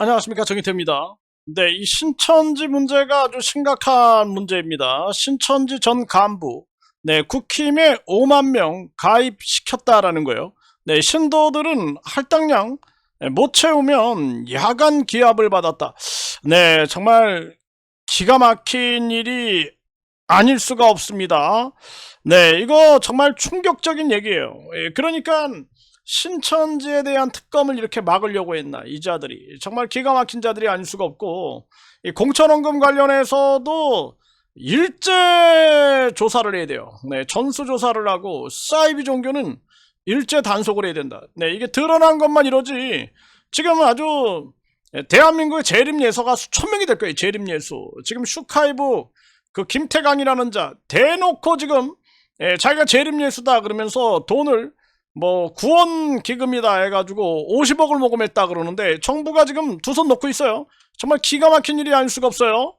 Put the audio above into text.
안녕하십니까 정희태입니다. 네, 이 신천지 문제가 아주 심각한 문제입니다. 신천지 전 간부, 네, 국힘에 5만 명 가입시켰다라는 거예요. 네, 신도들은 할당량 네, 못 채우면 야간 기합을 받았다. 네, 정말 기가 막힌 일이 아닐 수가 없습니다. 네, 이거 정말 충격적인 얘기예요. 예, 그러니까 신천지에 대한 특검을 이렇게 막으려고 했나 이 자들이 정말 기가 막힌 자들이 아닐 수가 없고 이 공천원금 관련해서도 일제 조사를 해야 돼요. 네, 전수 조사를 하고 사이비 종교는 일제 단속을 해야 된다. 네, 이게 드러난 것만 이러지 지금 아주 대한민국의 재림 예서가 수천 명이 될 거예요. 재림 예수. 지금 슈카이브 그 김태강이라는 자 대놓고 지금 예, 자기가 재림 예수다 그러면서 돈을 뭐 구원 기금이다 해가지고 50억을 모금했다 그러는데 정부가 지금 두 손 놓고 있어요. 정말 기가 막힌 일이 아닐 수가 없어요.